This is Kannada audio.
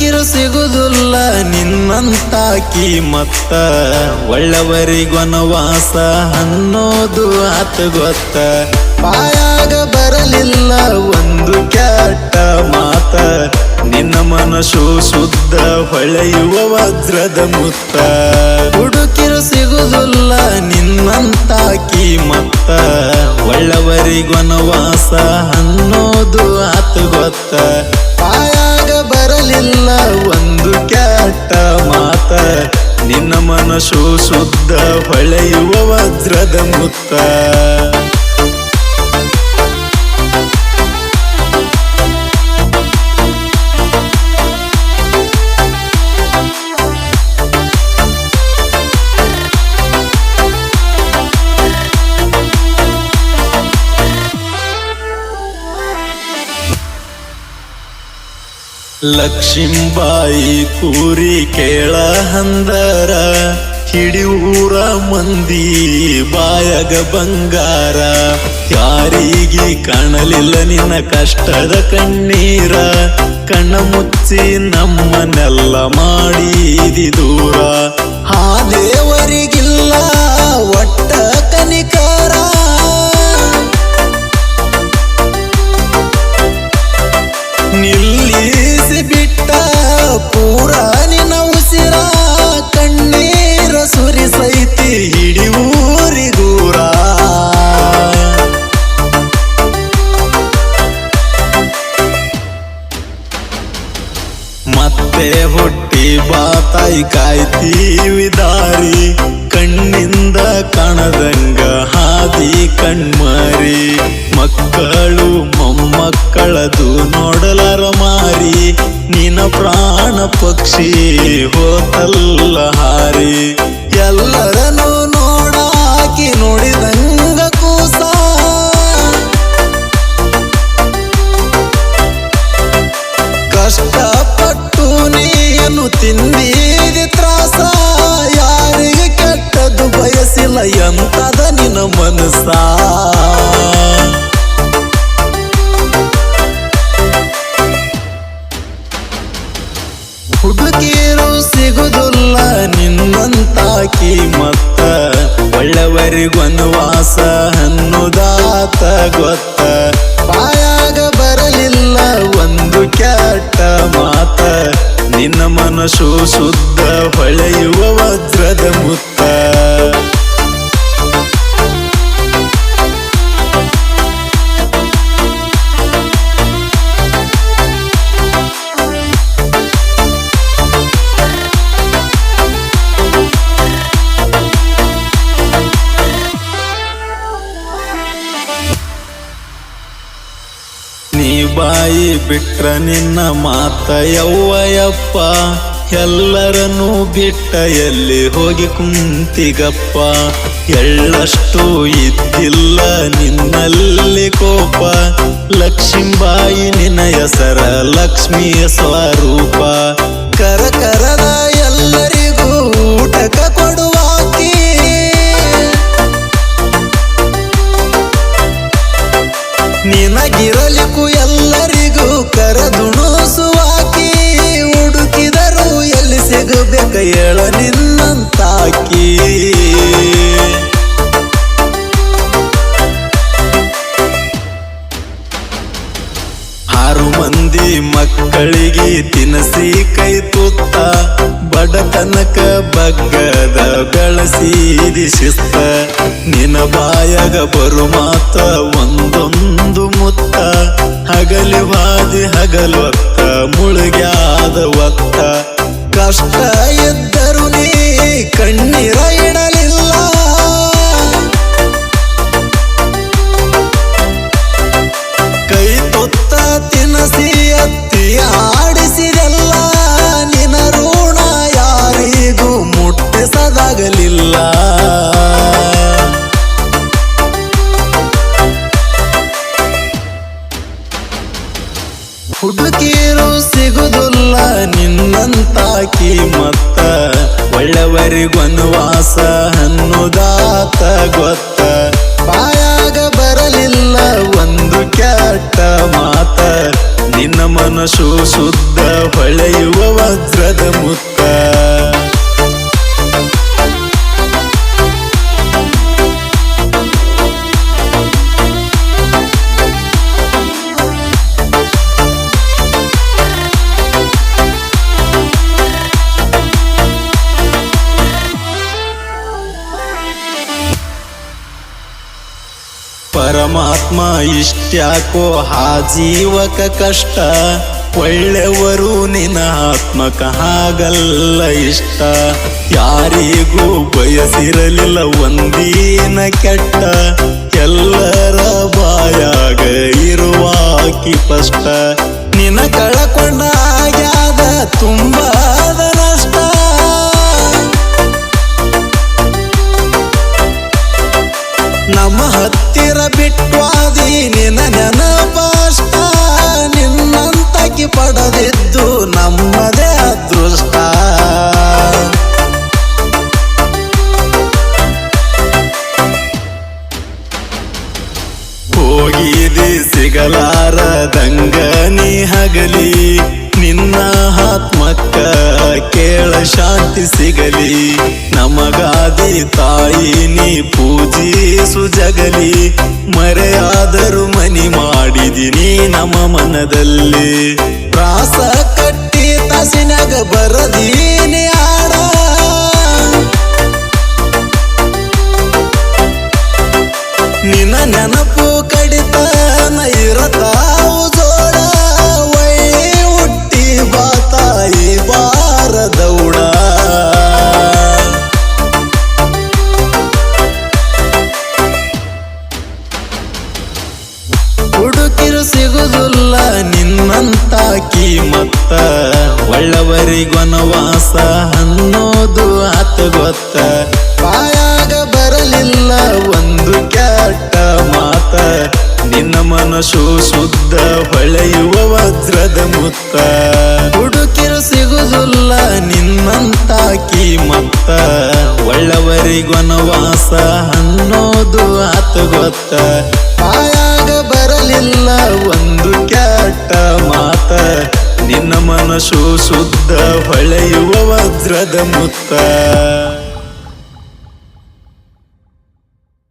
ಹುಡುಕಿರು ಸಿಗುದಿಲ್ಲ ನಿನ್ನಂತಾಕಿ ಮತ್ತ ಒಳ್ಳವರಿಗೊನವಾಸ ಅನ್ನೋದು ಆತ ಗೊತ್ತ. ಬಾಯಾಗ ಬರಲಿಲ್ಲ ಒಂದು ಕೆಟ್ಟ ಮಾತ. ನಿನ್ನ ಮನಸ್ಸು ಶುದ್ಧ, ಹೊಳೆಯುವ ವಜ್ರದ ಮುತ್ತ. ಹುಡುಕಿರು ಸಿಗುದಿಲ್ಲ ನಿನ್ನಂತಾಕಿ ಮತ್ತ ಒಳ್ಳವರಿಗೊನವಾಸ ಅನ್ನೋದು ಆತ ಗೊತ್ತ. ಬಾಯಾಗ ಬರಲಿಲ್ಲ ಒಂದು ಕೆಟ್ಟ ಮಾತ ನಿನ್ನ ಮನಸ್ಸು ಶುದ್ಧ ಹೊಳೆಯುವ ವಜ್ರದ ಮುತ್ತ. ಲಕ್ಷ್ಮೀಬಾಯಿ ಕೂರಿ ಕೇಳ ಹಂದರ ಹಿಡಿ ಊರ ಮಂದಿ ಬಾಯಗ ಬಂಗಾರ. ಯಾರಿಗೆ ಕಾಣಲಿಲ್ಲ ನಿನ್ನ ಕಷ್ಟದ ಕಣ್ಣೀರ, ಕಣ್ಣ ಮುಚ್ಚಿ ನಮ್ಮನ್ನೆಲ್ಲ ಮಾಡಿದಿ ದೂರ. ಆ ದೇವರಿಗಿಲ್ಲ ಒಟ್ಟ ಕನಿಕಾರ ಮತ್ತೆ ಹುಟ್ಟಿ ಬಾತಾಯಿ ಕಾಯ್ತೀವಿ ದಾರಿ. ಕಣ್ಣಿಂದ ಕಾಣದಂಗ ಹಾದಿ ಕಣ್ಮರಿ. ಮಕ್ಕಳು ಮೊಮ್ಮಕ್ಕಳದು ನೋಡಲರ ಮಾರಿ. ನಿನ್ನ ಪ್ರಾಣ ಪಕ್ಷಿ ಹೋತಲ್ಲ ಹಾರಿ. ಎಲ್ಲರನ್ನು ನೋಡಾಕಿ ನೋಡಿದಂಗ ನೀನು ತಿಂದಿದೆ ತ್ರಾಸ, ಯಾರಿಗೆ ಕೆಟ್ಟದ್ದು ಬಯಸಿಲ್ಲ ಎಂತದ ನಿನ್ನ ಮನಸ್ಸ? ಹುಡುಗಿರು ಸಿಗುದಿಲ್ಲ ನಿನ್ನಂತಾಕಿ ಮತ್ತ ವಾಸ ಅನ್ನುದಾತ ಗೊತ್ತ. ಬಾಯಾಗ ಬರಲಿಲ್ಲ ಒಂದು ನಿನ್ನ ಮನಸ್ಸು ಶುದ್ಧ ಹೊಳೆಯುವ ವಜ್ರದ ಮುತ್ತ. ನೀ ಬಾಯಿ ಬಿಟ್ರ ನಿನ್ನ ಮಾತ ಯವ್ವಯಪ್ಪ. ಎಲ್ಲರನ್ನೂ ಬಿಟ್ಟ ಎಲ್ಲಿ ಹೋಗಿ ಕುಂತಿಗಪ್ಪ. ಎಳ್ಳಷ್ಟು ಇದ್ದಿಲ್ಲ ನಿನ್ನಲ್ಲಿ ಕೋಪ. ಲಕ್ಷ್ಮೀಬಾಯಿ ನಿನ್ನ ಹೆಸರ ಲಕ್ಷ್ಮಿಯ ಸ್ವರೂಪ. ಕರ ಹೇಳ ನಿನ್ನಂತಾಕಿ. ಆರು ಮಂದಿ ಮಕ್ಕಳಿಗೆ ತಿನಸಿ ಕೈ ತುತ್ತ ಬಡತನಕ ಬಗ್ಗದ ಬೆಳಸಿ ಶಿಸ್ತ. ನಿನ ಬಾಯಗ ಬರು ಮಾತ, ಒಂದೊಂದು ಮುತ್ತ. ಹಗಲಿವಾದಿ ಹಗಲೊತ್ತ, ಮುಳುಗ್ಯಾದ ಒತ್ತ. ಕಷ್ಟ ಇದ್ದರು ನೀ ಕಣ್ಣೀರ ಇಡಲಿಲ್ಲ ಹುಡುಕಿರು ಸಿಗುದಿಲ್ಲ ನಿನ್ನಂತಾಕಿ ಮತ್ತ ಒಳ್ಳೆವರಿಗೊಂದು ವಾಸ ಅನ್ನುದಾತ ಗೊತ್ತ. ಬಾಯಾಗ ಬರಲಿಲ್ಲ ಒಂದು ಕೆಟ್ಟ ಮಾತ. ನಿನ್ನ ಮನಸ್ಸು ಶುದ್ಧ ಹೊಳೆಯುವ ವಜ್ರದ ಮುತ್ತ. ಇಷ್ಟ್ಯಾಕೋ ಆ ಜೀವಕ ಕಷ್ಟ. ಒಳ್ಳೆವರು ನಿನ್ನ ಆತ್ಮಕ ಹಾಗಲ್ಲ ಇಷ್ಟ. ಯಾರಿಗೂ ಬಯಸಿರಲಿಲ್ಲ ಒಂದೇನ ಕೆಟ್ಟ. ಎಲ್ಲರ ಬಾಯಾಗ ಇರುವಾಕಿ ಕಷ್ಟ ನಿನ್ನ ಕಳಕೊಂಡ ಆಗ್ಯಾದ ತುಂಬಾದ ಹೋಗಿದಿ ಸಿಗಲಾರದಂಗ ನೀ ಹಗಲಿ. ನಿನ್ನ ಆತ್ಮಕ್ಕ ಕೇಳ ಶಾಂತಿ ಸಿಗಲಿ. ನಮಗಾದಿ ತಾಯಿ ನೀ ಪೂಜಿಸು ಜಗಲಿ. ಮರೆಯಾದರೂ ಮನಿ ಮಾಡಿದಿನಿ ನಮ್ಮ ಮನದಲ್ಲಿ. ಪ್ರಾಸ ಕಟ್ಟಿ ತಸಿನಾಗ ಬರದೀನಿ ಆಡ ನೆನಪು ಕಡಿತನ ಇರತಾವು ಜೋಡ ವೈ ಹುಟ್ಟಿ ಬಾತಾಯಿ ಬಾರದೌಡ ಹುಡುಕಿರು ಸಿಗುದಿಲ್ಲ ನಿನ್ನಂತಾಕಿ ಮತ್ತ ಒಳ್ಳವರಿಗೊನವಾಸ ಅನ್ನೋದು ಆತ ಗೊತ್ತ. ಬಾಯಾಗ ಬರಲಿಲ್ಲ ಒಂದು ಕೆಟ್ಟ ಹೊಳೆಯುವ ವಜ್ರದ ಮುತ್ತ. ಹುಡುಕಿರು ಸಿಗುದಿಲ್ಲ ನಿನ್ನಂತಾಕಿ ಮತ್ತ. ಒಳ್ಳವರಿಗೊನವಾಸ ಅನ್ನೋದು ಆತ ಗೊತ್ತ. ಆಯಾಗ ಬರಲಿಲ್ಲ ಒಂದು ಕೆಟ್ಟ ಮಾತ. ನಿನ್ನ ಮನಸ್ಸು ಶುದ್ಧ ಹೊಳೆಯುವ ವಜ್ರದ ಮುತ್ತ.